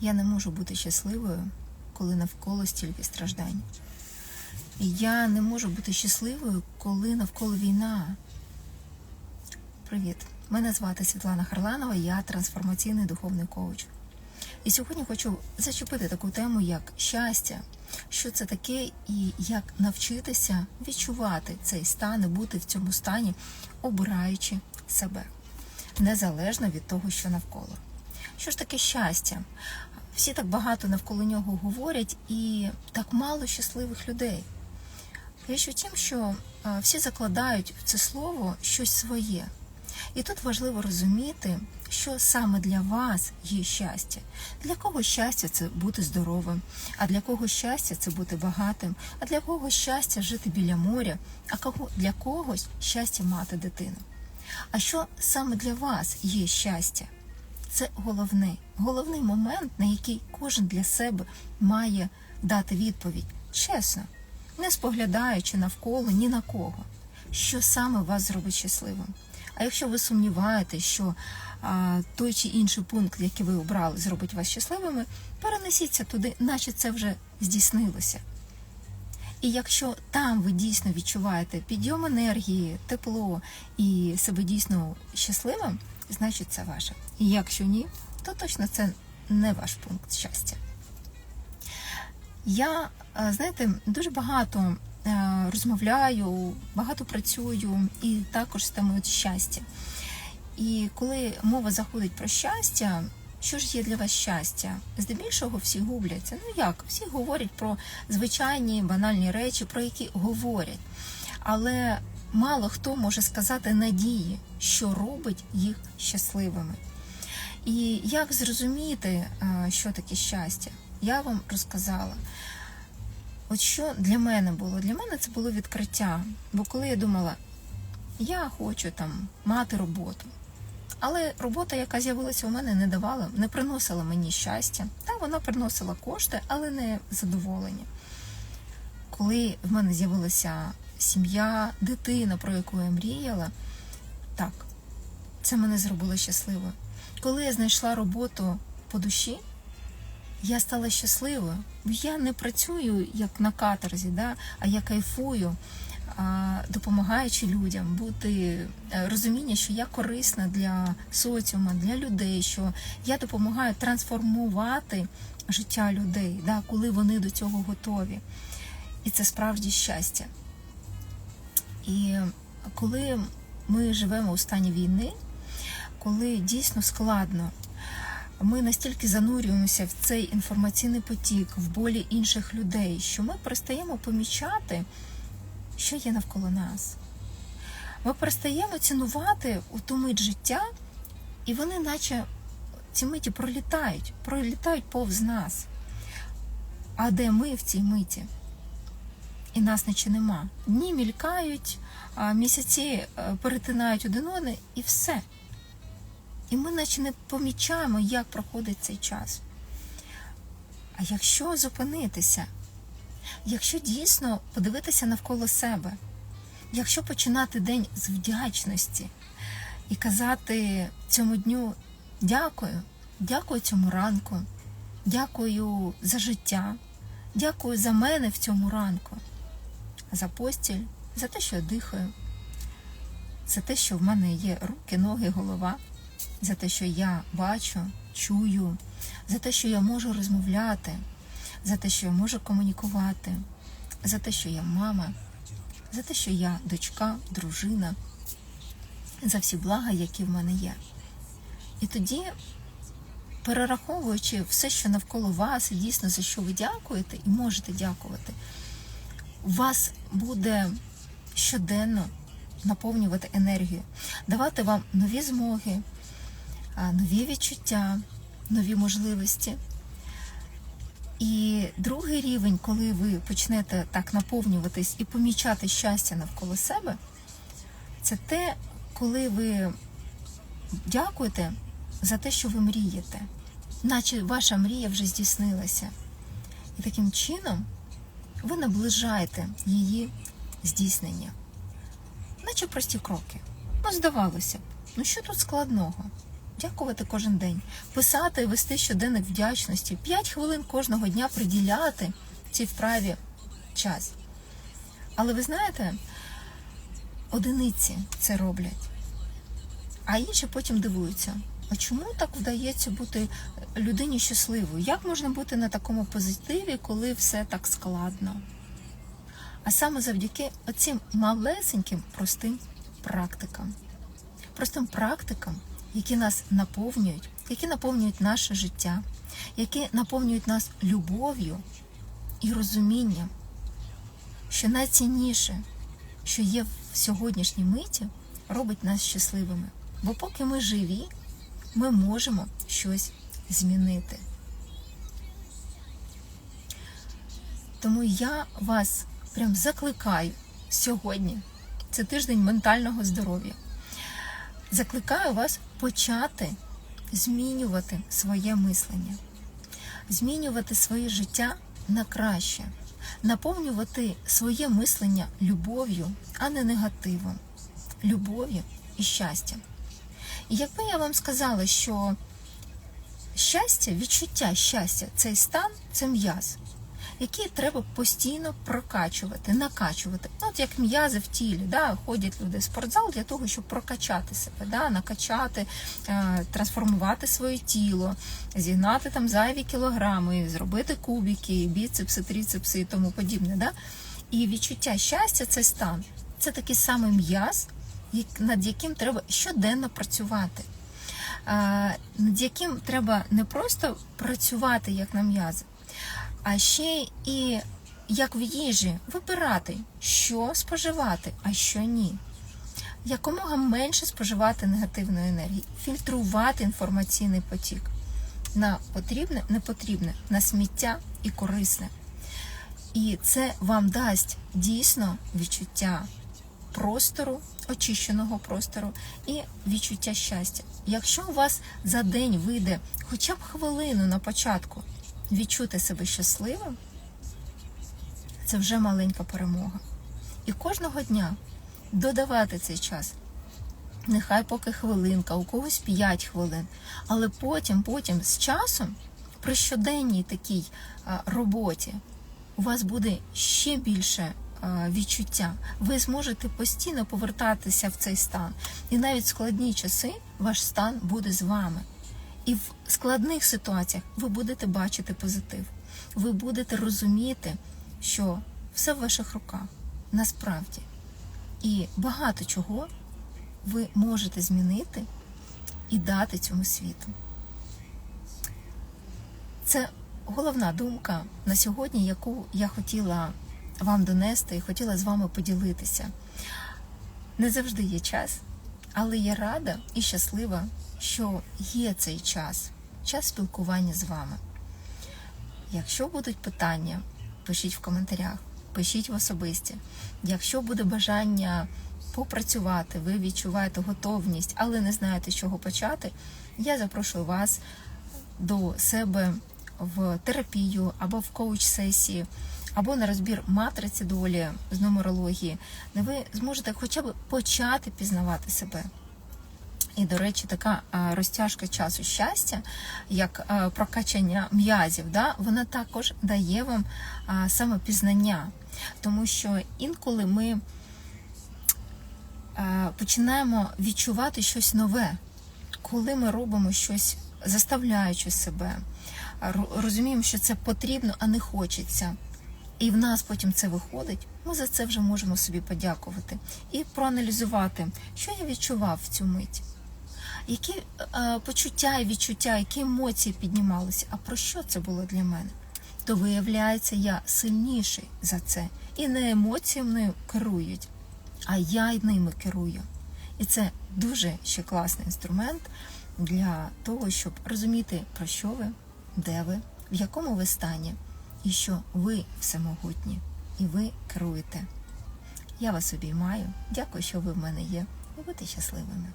Я не можу бути щасливою, коли навколо стільки страждань. Я не можу бути щасливою, коли навколо війна. Привіт! Мене звати Світлана Харланова, я трансформаційний духовний коуч. І сьогодні хочу зачепити таку тему, як щастя, що це таке, і як навчитися відчувати цей стан і бути в цьому стані, обираючи себе, незалежно від того, що навколо. Що ж таке щастя? Всі так багато навколо нього говорять, і так мало щасливих людей. Річ у тім, що всі закладають в це слово щось своє. І тут важливо розуміти, що саме для вас є щастя. Для кого щастя це бути здоровим, а для кого щастя це бути багатим, а для кого щастя жити біля моря, а для когось щастя мати дитину. А що саме для вас є щастя? Це головне, головний момент, на який кожен для себе має дати відповідь чесно, не споглядаючи навколо ні на кого, що саме вас зробить щасливим. А якщо ви сумніваєтесь, що а, той чи інший пункт, який ви обрали, зробить вас щасливими, перенесіться туди, наче це вже здійснилося. І якщо там ви дійсно відчуваєте підйом енергії, тепло і себе дійсно щасливим, значить це ваше. І якщо ні, то точно це не ваш пункт щастя. Я, е, знаєте, дуже багато е, розмовляю, багато працюю і також з темою щастя. І коли мова заходить про щастя, що ж є для вас щастя? Здебільшого всі губляться. Ну як? Всі говорять про звичайні банальні речі, про які говорять. Але мало хто може сказати надії, що робить їх щасливими. І як зрозуміти, е, що таке щастя, я вам розказала. От що для мене було? Для мене це було відкриття. Бо коли я думала, я хочу там мати роботу. Але робота, яка з'явилася у мене, не давала, не приносила мені щастя. Та вона приносила кошти, але не задоволення. Коли в мене з'явилася сім'я, дитина, про яку я мріяла, так, це мене зробило щасливою. Коли я знайшла роботу по душі, я стала щасливою. Я не працюю як на каторзі, да, а я кайфую, допомагаючи людям, бути е, розуміння, що я корисна для соціума, для людей, що я допомагаю трансформувати життя людей, да, коли вони до цього готові. І це справді щастя. І коли ми живемо у стані війни, коли дійсно складно, ми настільки занурюємося в цей інформаційний потік, в болі інших людей, що ми перестаємо помічати, що є навколо нас. Ми перестаємо цінувати у ту мить життя, і вони, наче ці миті пролітають, пролітають повз нас. А де ми в цій миті? І нас наче нема. Дні мількають, місяці е, перетинають один одне, і все. І ми наче не помічаємо, як проходить цей час. А якщо зупинитися, якщо дійсно подивитися навколо себе, якщо починати день з вдячності і казати цьому дню дякую, дякую цьому ранку, дякую за життя, дякую за мене в цьому ранку, за постіль, за те, що я дихаю, за те, що в мене є руки, ноги, голова за те, що я бачу, чую, за те, що я можу розмовляти, за те, що я можу комунікувати, за те, що я мама, за те, що я дочка, дружина, за всі блага, які в мене є. І тоді, перераховуючи все, що навколо вас, і дійсно за що ви дякуєте і можете дякувати, вас буде щоденно наповнювати енергію, давати вам нові змоги нові відчуття, нові можливості. І другий рівень, коли ви почнете так наповнюватись і помічати щастя навколо себе, це те, коли ви дякуєте за те, що ви мрієте, наче ваша мрія вже здійснилася. І таким чином ви наближаєте її здійснення, наче прості кроки. Ну, здавалося б, ну що тут складного? дякувати кожен день, писати і вести щоденник вдячності, 5 хвилин кожного дня приділяти цій вправі час. Але ви знаєте, одиниці це роблять, а інші потім дивуються. А чому так вдається бути людині щасливою? Як можна бути на такому позитиві, коли все так складно? А саме завдяки оцим малесеньким простим практикам. Простим практикам, які нас наповнюють, які наповнюють наше життя, які наповнюють нас любов'ю і розумінням, що найцінніше, що є в сьогоднішній миті, робить нас щасливими. Бо поки ми живі, ми можемо щось змінити. Тому я вас прям закликаю сьогодні, це тиждень ментального здоров'я. Закликаю вас почати змінювати своє мислення, змінювати своє життя на краще, наповнювати своє мислення любов'ю, а не негативом, любов'ю і щастям. І якби я вам сказала, що щастя, відчуття щастя, цей стан це м'яз, який треба постійно прокачувати, накачувати. Ну, От як м'язи в тілі, да, ходять люди в спортзал для того, щоб прокачати себе, да, накачати, е, трансформувати своє тіло, зігнати там зайві кілограми, зробити кубики, біцепси, тріцепси і тому подібне. Да? І відчуття щастя це стан. Це такий самий м'яз, над яким треба щоденно працювати. Над яким треба не просто працювати як на м'язи, а ще і як в їжі вибирати, що споживати, а що ні. Якомога менше споживати негативної енергії, фільтрувати інформаційний потік на потрібне, непотрібне, на сміття і корисне. І це вам дасть дійсно відчуття простору, очищеного простору і відчуття щастя. Якщо у вас за день вийде хоча б хвилину на початку відчути себе щасливим, це вже маленька перемога. І кожного дня додавати цей час. Нехай поки хвилинка, у когось 5 хвилин. Але потім, потім з часом, при щоденній такій роботі, у вас буде ще більше відчуття. Ви зможете постійно повертатися в цей стан. І навіть в складні часи ваш стан буде з вами. І в складних ситуаціях ви будете бачити позитив. Ви будете розуміти, що все в ваших руках насправді. І багато чого ви можете змінити і дати цьому світу. Це головна думка на сьогодні, яку я хотіла вам донести і хотіла з вами поділитися. Не завжди є час, але я рада і щаслива, що є цей час, час спілкування з вами. Якщо будуть питання, пишіть в коментарях, пишіть в особисті. Якщо буде бажання попрацювати, ви відчуваєте готовність, але не знаєте, з чого почати, я запрошую вас до себе в терапію або в коуч-сесії, або на розбір матриці долі з нумерології, де ви зможете хоча б почати пізнавати себе. І, до речі, така розтяжка часу щастя, як прокачання м'язів, да, вона також дає вам а, саме пізнання. Тому що інколи ми починаємо відчувати щось нове, коли ми робимо щось, заставляючи себе, розуміємо, що це потрібно, а не хочеться. І в нас потім це виходить, ми за це вже можемо собі подякувати і проаналізувати, що я відчував в цю мить які е, почуття і відчуття, які емоції піднімалися, а про що це було для мене? То виявляється, я сильніший за це. І не емоції мною керують, а я й ними керую. І це дуже ще класний інструмент для того, щоб розуміти, про що ви, де ви, в якому ви стані, і що ви всемогутні, і ви керуєте. Я вас обіймаю. Дякую, що ви в мене є. І будьте щасливими.